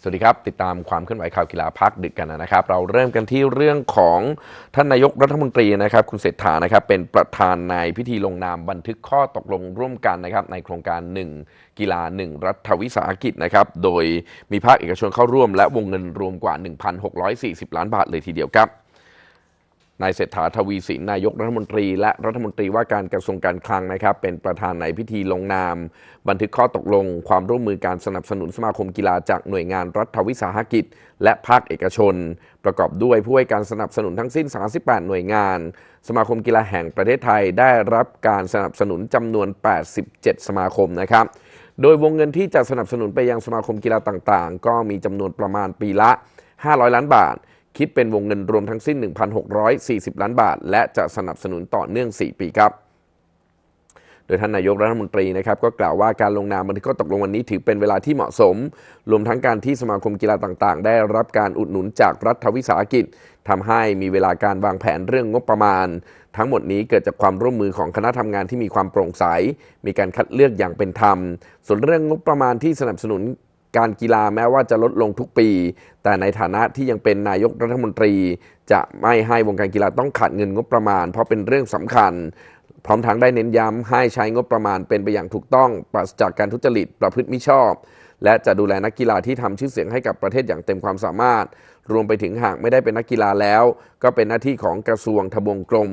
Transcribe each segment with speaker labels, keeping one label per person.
Speaker 1: สวัสดีครับ ติดตามความเคลื่อนไหวข่าวกีฬาพักดึกกันนะครับ เราเริ่มกันที่เรื่องของท่านนายกรัฐมนตรีนะครับ คุณเศรษฐานะครับ เป็นประธานในพิธีลงนามบันทึกข้อตกลงร่วมกันนะครับ ในโครงการ 1 กีฬา 1 รัฐวิสาหกิจนะครับ โดยมีภาคเอกชนเข้าร่วมและวงเงินรวมกว่า 1,640 ล้านบาทเลยทีเดียวครับ นายเศรษฐาทวีสินนายกรัฐมนตรี และรัฐมนตรีว่าการกระทรวงการคลังนะครับ เป็นประธานในพิธีลงนาม บันทึกข้อตกลง ความร่วมมือการสนับสนุนสมาคมกีฬาจากหน่วยงานรัฐวิสาหกิจ และภาคเอกชน ประกอบด้วยผู้ให้การสนับสนุนทั้งสิ้น 38 หน่วยงาน สมาคมกีฬาแห่งประเทศไทยได้รับการสนับสนุนจำนวน 87 สมาคมนะครับโดยวงเงินที่จะสนับสนุนไปยังสมาคมกีฬาต่างๆ ก็มีจำนวนประมาณปีละ 500 ล้านบาท คิดเป็นวงเงินรวมทั้งสิ้น 1,640 ล้านบาท และจะสนับสนุนต่อเนื่อง 4 ปีครับ โดยท่านนายกรัฐมนตรีนะครับก็กล่าวว่าการลงนามบันทึกข้อตกลงวันนี้ถือเป็นเวลาที่เหมาะสม รวมทั้งการที่สมาคมกีฬาต่างๆ ได้รับการอุดหนุนจากรัฐวิสาหกิจทำให้มีเวลาการวางแผนเรื่องงบประมาณ ทั้งหมดนี้เกิดจากความร่วมมือของคณะทำงานที่มีความโปร่งใส มีการคัดเลือกอย่างเป็นธรรม ส่วนเรื่องงบประมาณที่สนับสนุน การกีฬาแม้ว่าจะลดลงทุกปี แต่ในฐานะที่ยังเป็นนายกรัฐมนตรี จะไม่ให้วงการกีฬาต้องขาดเงินงบประมาณ เพราะเป็นเรื่องสำคัญ พร้อมทั้งได้เน้นย้ำให้ใช้งบประมาณเป็นไปอย่างถูกต้องปราศจากการทุจริตประพฤติมิชอบ และจะดูแลนักกีฬาที่ทำชื่อเสียงให้กับประเทศอย่างเต็มความสามารถ รวมไปถึงหากไม่ได้เป็นนักกีฬาแล้ว ก็เป็นหน้าที่ของกระทรวงทบวงกรม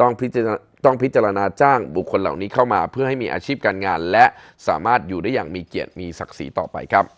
Speaker 1: ต้องพิจารณาต้องพิจารณาจ้างบุคคลเหล่านี้เข้ามา เพื่อให้มีอาชีพการงาน และสามารถอยู่ได้อย่างมีเกียรติมีศักดิ์ศรีต่อไปครับ